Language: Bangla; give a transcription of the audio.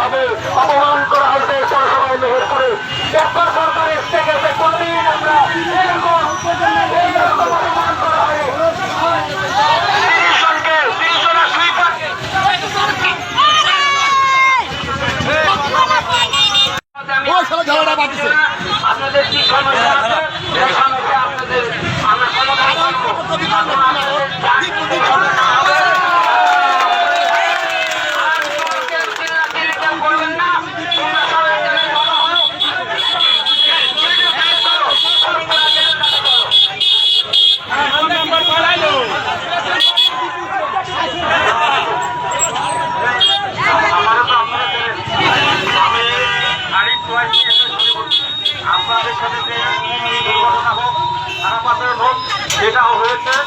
ভাবে অপমান করা হয়েছে পৌরসভায় মেহেরপুরে ডক্টর সরকারের থেকে কোনদিন আমরা এরকম এরকম অপমান করা হয় ও সারা ঝাড়া বাঁধিছে এটাও হয়েছে।